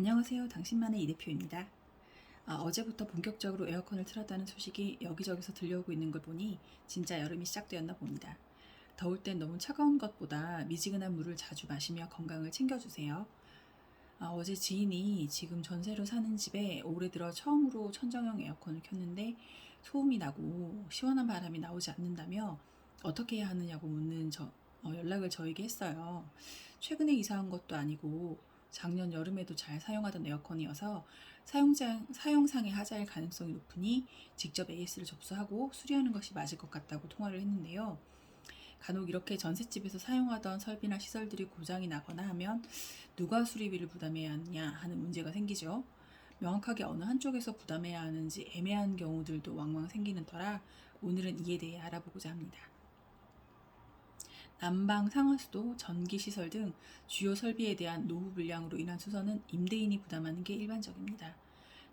안녕하세요. 당신만의 이 대표입니다. 아, 어제부터 본격적으로 에어컨을 틀었다는 소식이 여기저기서 들려오고 있는 걸 보니 진짜 여름이 시작되었나 봅니다. 더울 땐 너무 차가운 것보다 미지근한 물을 자주 마시며 건강을 챙겨주세요. 아, 어제 지인이 지금 전세로 사는 집에 올해 들어 처음으로 천정형 에어컨을 켰는데 소음이 나고 시원한 바람이 나오지 않는다며 어떻게 해야 하느냐고 묻는 저, 어, 연락을 저에게 했어요. 최근에 이사한 것도 아니고 작년 여름에도 잘 사용하던 에어컨이어서 사용자, 사용상의 하자일 가능성이 높으니 직접 AS를 접수하고 수리하는 것이 맞을 것 같다고 통화를 했는데요. 간혹 이렇게 전셋집에서 사용하던 설비나 시설들이 고장이 나거나 하면 누가 수리비를 부담해야 하느냐 하는 문제가 생기죠. 명확하게 어느 한쪽에서 부담해야 하는지 애매한 경우들도 왕왕 생기는 터라 오늘은 이에 대해 알아보고자 합니다. 난방, 상하수도, 전기 시설 등 주요 설비에 대한 노후 불량으로 인한 수선은 임대인이 부담하는 게 일반적입니다.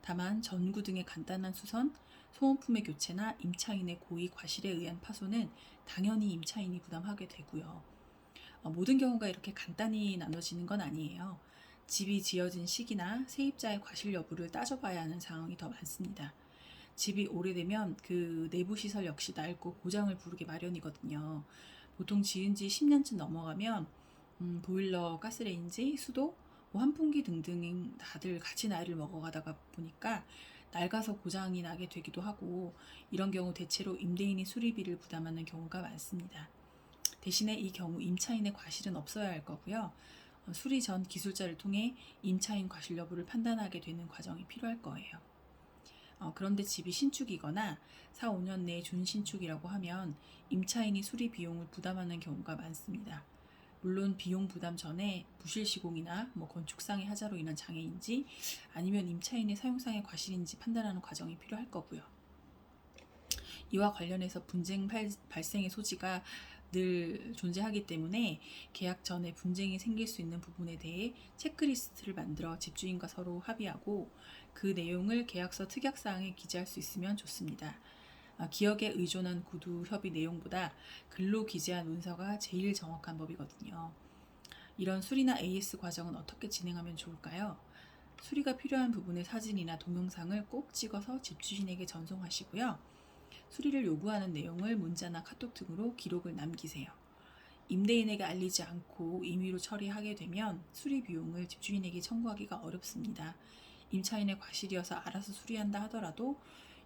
다만 전구 등의 간단한 수선, 소모품의 교체나 임차인의 고의 과실에 의한 파손은 당연히 임차인이 부담하게 되고요. 어, 모든 경우가 이렇게 간단히 나눠지는 건 아니에요. 집이 지어진 시기나 세입자의 과실 여부를 따져봐야 하는 상황이 더 많습니다. 집이 오래되면 그 내부 시설 역시 낡고 고장을 부르게 마련이거든요. 보통 지은 지 10년쯤 넘어가면 음, 보일러, 가스레인지, 수도, 뭐 환풍기 등등 다들 같이 나이를 먹어가다가 보니까 낡아서 고장이 나게 되기도 하고 이런 경우 대체로 임대인이 수리비를 부담하는 경우가 많습니다. 대신에 이 경우 임차인의 과실은 없어야 할 거고요. 어, 수리 전 기술자를 통해 임차인 과실 여부를 판단하게 되는 과정이 필요할 거예요. 어, 그런데 집이 신축이거나 4, 5년 내에 준신축이라고 하면 임차인이 수리 비용을 부담하는 경우가 많습니다. 물론 비용 부담 전에 부실 시공이나 뭐 건축상의 하자로 인한 장애인지 아니면 임차인의 사용상의 과실인지 판단하는 과정이 필요할 거고요. 이와 관련해서 분쟁 발, 발생의 소지가 늘 존재하기 때문에 계약 전에 분쟁이 생길 수 있는 부분에 대해 체크리스트를 만들어 집주인과 서로 합의하고 그 내용을 계약서 특약사항에 기재할 수 있으면 좋습니다. 아, 기억에 의존한 구두 협의 내용보다 글로 기재한 문서가 제일 정확한 법이거든요. 이런 수리나 AS 과정은 어떻게 진행하면 좋을까요? 수리가 필요한 부분의 사진이나 동영상을 꼭 찍어서 집주인에게 전송하시고요. 수리를 요구하는 내용을 문자나 카톡 등으로 기록을 남기세요. 임대인에게 알리지 않고 임의로 처리하게 되면 수리 비용을 집주인에게 청구하기가 어렵습니다. 임차인의 과실이어서 알아서 수리한다 하더라도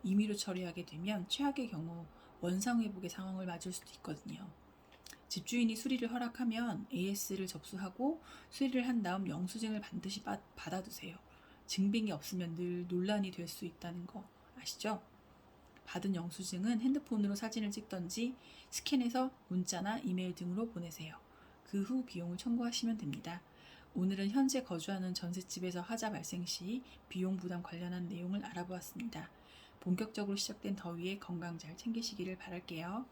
임의로 처리하게 되면 최악의 경우 원상 회복의 상황을 맞을 수도 있거든요. 집주인이 수리를 허락하면 AS를 접수하고 수리를 한 다음 영수증을 반드시 받, 받아두세요. 증빙이 없으면 늘 논란이 될 수 있다는 거 아시죠? 받은 영수증은 핸드폰으로 사진을 찍던지 스캔해서 문자나 이메일 등으로 보내세요. 그 후 비용을 청구하시면 됩니다. 오늘은 현재 거주하는 전셋집에서 하자 발생 시 비용 부담 관련한 내용을 알아보았습니다. 본격적으로 시작된 더위에 건강 잘 챙기시기를 바랄게요.